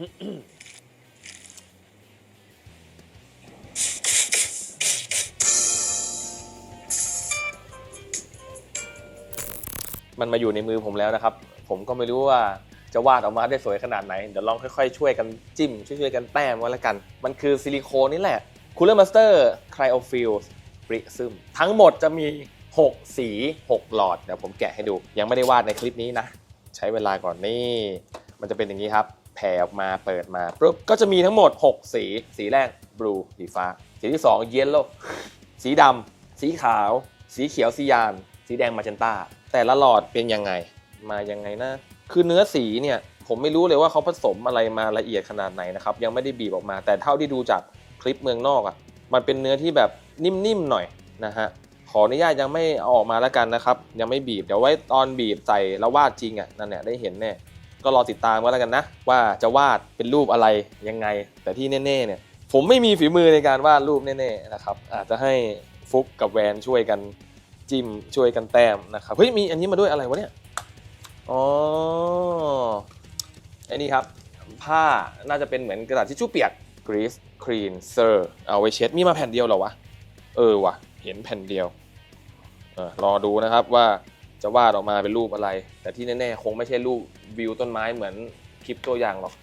มันมาอยู่ในมือผมแล้วนะครับ ผมก็ไม่รู้ว่าจะวาดออกมาได้สวยขนาดไหน เดี๋ยวลองค่อยๆ ช่วยกันจิ้ม ช่วยๆกันแต้มไว้แล้วกัน มันคือซิลิโคนนี่แหละ Cooler Master Cryofill Prism ทั้งหมดจะมี 6 สี 6 หลอด เดี๋ยวผมแกะให้ดู ยังไม่ได้วาดในคลิปนี้นะ ใช้เวลาก่อนนี่ มันจะเป็นอย่างนี้ครับ ผ่ออกมาเปิดมาปุ๊บก็จะมีทั้งหมด 6 สี สีแรก blue สีฟ้า สีที่2 yellow สีดำสีขาว สีเขียวซียาน สีแดงมาเจนต้า แต่ละหลอดเป็นยังไง มายังไงนะคือเนื้อสีเนี่ยผมไม่รู้เลยว่าเขาผสมอะไรมาละเอียดขนาดไหนนะครับยังไม่ได้บีบออกมา แต่เท่าที่ดูจากคลิปเมืองนอกอะ่ะมันเป็นเนื้อที่แบบนิ่มๆหน่อยนะฮะขออนุญาตยังไม่เอาออกมาแล้วกันนะครับ ยังไม่บีบเดี๋ยวไว้ตอนบีบใส่แล้ววาดจริงอะ่ะนั่นเนี่ยได้เห็นแน่ ก็รอติดตามกันแล้วกันนะ ว่าจะวาดเป็นรูปอะไรยังไง แต่ที่แน่ๆเนี่ยผมไม่มีฝีมือในการวาดรูปแน่ๆนะครับอาจจะให้ฟุกกับแวนช่วยกันจิ้มช่วยกันแต้มนะครับเฮ้ยมีอันนี้มาด้วยอะไรวะเนี่ยอ๋อไอ้นี่ครับ ผ้าน่าจะเป็นเหมือนกระดาษทิชชู่เปียก grease cleanser เอาไว้เช็ดมีมาแผ่นเดียวเหรอวะเออวะเห็นแผ่นเดียวเออรอดูนะครับว่า จะวาดออกมาเป็นรูปอะไร แต่ที่แน่ๆ คงไม่ใช่รูปวิวต้นไม้เหมือนคลิปตัวอย่างหรอก